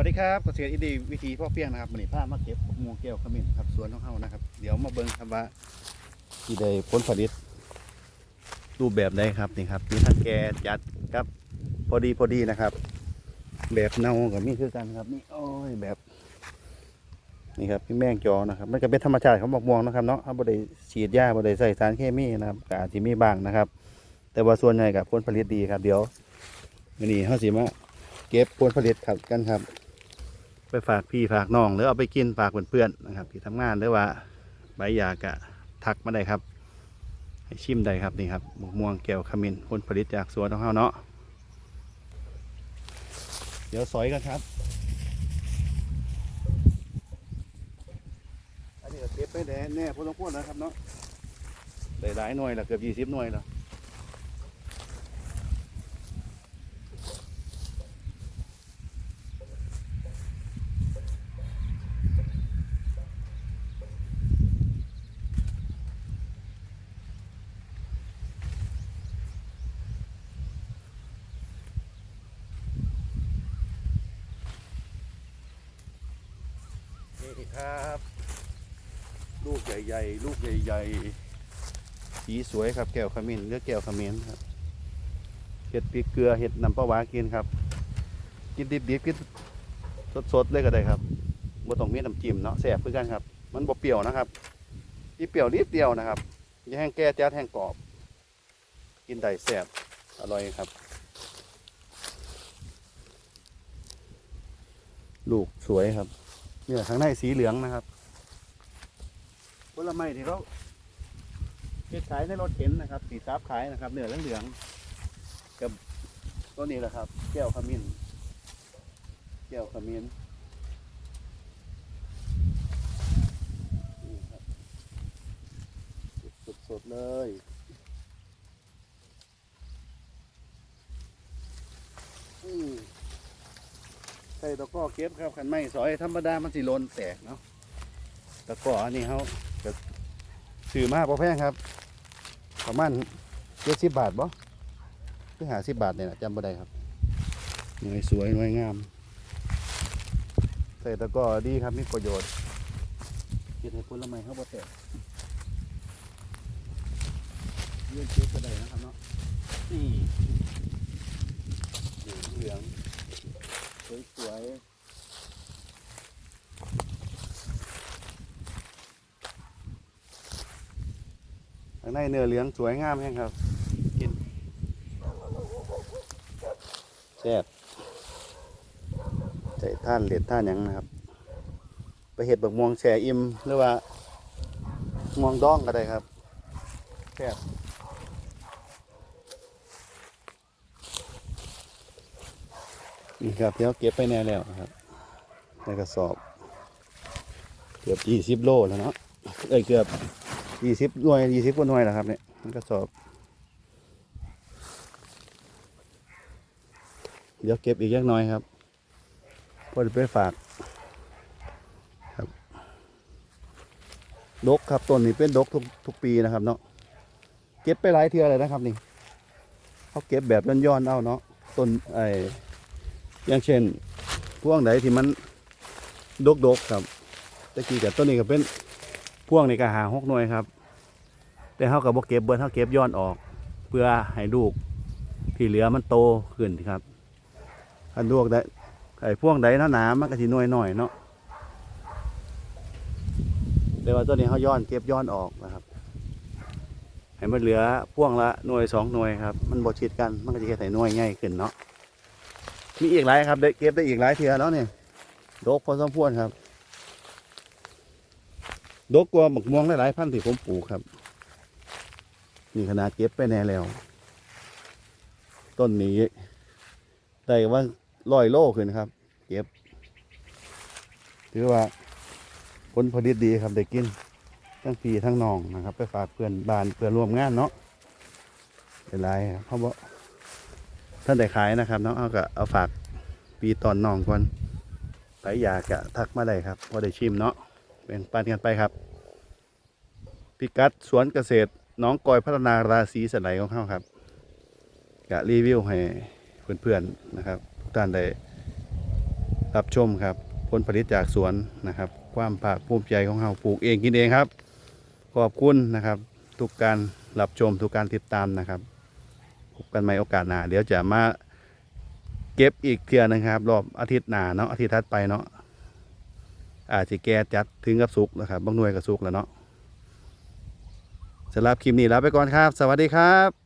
วัสดีครับเกษตรอินดีวิธีพ่อเพียงนะครับวันนี้ามาเก็บมวงแก้วขมิ้นครับสวนของเขานะครับ เดี๋ยวมาเบิ่งครับว่าที่ได้ผลผลิตรูปแบบใดครับนี่ครับมีทั้งแก่จัดครับ พอดีพอดีนะครับ แบบเน่ากับมีคือกันครับนี่โอ้ยแบบ นี่ครับพี่แมงจอนะครับมันก็เป็นธรรมชาติของมะม่วงนะครับเนาะเขาบ่ได้ฉีดยาบ่ได้ใส่สารเคมีนะครับกาจจะมีบ้างนะครับ แต่ว่าส่วนใหญ่กับผลผลิตดีครับ เดี๋ยวมื้อนี้เขาสิมาเก็บผลผลิตครับกันครับ ไปฝากพี่ฝากน้อง หรือเอาไปกินฝากเพื่อนๆนะครับที่ทำงานหรือว่าใบยากะทักมาได้ครับ ให้ชิมได้ครับนี่ครับมะม่วงแก้วขมิ้นผลผลิตจากสวนของเราเนาะเดี๋ยวสอยกันครับอันนี้ก็เก็บไปแน่แน่พอสมควรนะครับเนาะได้หลายหน่วยละเกือบยี่สิบหน่วยแล้ว นี่ครับ ลูกใหญ่ๆ ลูกใหญ่ๆ สีสวยครับแก้วขมิ้นเลือแก้วขมิ้นครับเห็ดพริกเกลือเห็ดน้ำปลาหวานกินครับ กินดิบๆกินสดๆเลยก็ได้ครับบ่ต้องมีน้ำจิ้มเนาะแซ่บคือกันครับ มันบ่เปรี้ยวนะครับที่เปรี้ยวนิดเดียวนะครับยแห้งแก่จัดแห้งกรอบ กินได้แซ่บอร่อยครับ ลูกสวยครับ เนี่ยข้างในสีเหลืองนะครับผลไม้ที่เขาเก็บขายในรถเข็นนะครับ สีซับขายนะครับเนื้อเหลืองๆกับตัวนี้แหละครับ แก้วขมิ้นแก้วขมิ้นสดๆเลยอืม ใส่ตะก้อเก็บครับขันไม้สอยธรรมดามันสิโลนแตกเนาะตะก้ออันนี้เขาจะซื้อมาพอแพงครับ ประมาณเจ็ดสิบบาทบ่คือหาสิบบาทเนี่ยนะจำบ่ได้ครับหน่วยสวยหน่วยงามใส่ตะก้อดีครับมีประโยชน์เก็บให้ผลไม้เขาบ่แตกเลื่อนเก็บก็ได้นะครับเนาะนี่เหลือง สวยๆข้างในเนื้อเหลืองสวยงามแห้งครับ กินแซ่บใจท่านเหลียดท่านยังนะครับ ไปเห็ดบักม่วงแช่อิ่มหรือว่าม่วงดองก็ได้ครับแซ่บ นี่ครับเดี๋ยวเก็บไปแน่แล้วนะครับในกระสอบ เกือบยี่สิบโลแล้วเนาะเอ้ยเกือบยี่สิบหน่วยยี่สิบกว่าหน่วยแล้วครับเนี่ยในกระสอบ เดี๋ยวเก็บอีกยักน่อยครับพอจะไปฝากครับดกครับต้นนี้เป็นดกทุกทุกปีนะครับเนาะเก็บไปหลายเทือเลยนะครับนี่เขาเก็บแบบย้อนๆเอาเนาะต้นไอ อย่างเช่น พวงไหนที่มันดกๆครับตะกี้กับต้นนี้ก็เป็นพวงในี่ก็หาหกหน่วยครับ แต่เขากับบเก็บเบิร์เขาเก็บย้อนออก เพื่อให้ลูกที่เหลือมันโตขึ้นครับอันลูกได้ไอ้พวงใดหนาๆมันก็สิน่วยหน่อยเนาะแต่ว่าตัวนี้เขาย้อนเก็บย้อนออกนะครับให้มันเหลือพ่วงละหน่วยสองหน่วยครับ มันบดชิดกัน มันก็จะเฮ็ดให้หน่วยง่ายขึ้นเนาะ มีอีกหลายครับได้เก็บได้อีกหลายเทือแล้วเนี่ยดกพอสมควรครับ ดกกว่าหมกม่วงหลายพันธุ์ที่ผมปลูกครับนี่ขนาดเก็บไปแน่แล้ว ต้นนี้ได้ว่าร้อยโลขึ้นครับ เก็บถือว่าผลผลิตดีครับได้กินทั้งพีทั้งนองนะครับ ไปฝากเพื่อนบ้านเพื่อนร่วมงานเนาะเป็นไรครับเพราะว่า ท่านได้ขายนะครับเนาะเอาก็เอาฝากปีตอนน้องก่อนไปอยากะทักมาได้ครับพอได้ชิมเนาะเป็นปันกันไปครับ พิกัดสวนเกษตรน้องกอยพัฒนาราศีสไลของเขาครับกะรีวิวให้เพื่อนๆนะครับทุกท่านได้รับชมครับผลผลิตจากสวนนะครับ ความภาคภูมิใจของเราปลูกเองกินเองครับ ขอบคุณนะครับ ทุกการรับชมทุกการติดตามนะครับ พบกันใหม่โอกาสหน้าเดี๋ยวจะมาเก็บอีกเทื่อนะครับ รอบอาทิตย์หน้าเนาะอาทิตย์ถัดไปเนาะอาจจะแก้จัดถึงกับสุกนะครับบางหน่วยกับสุกแล้วเนาะสำหรับคลิปนี้ลาไปก่อนครับ สวัสดีครับ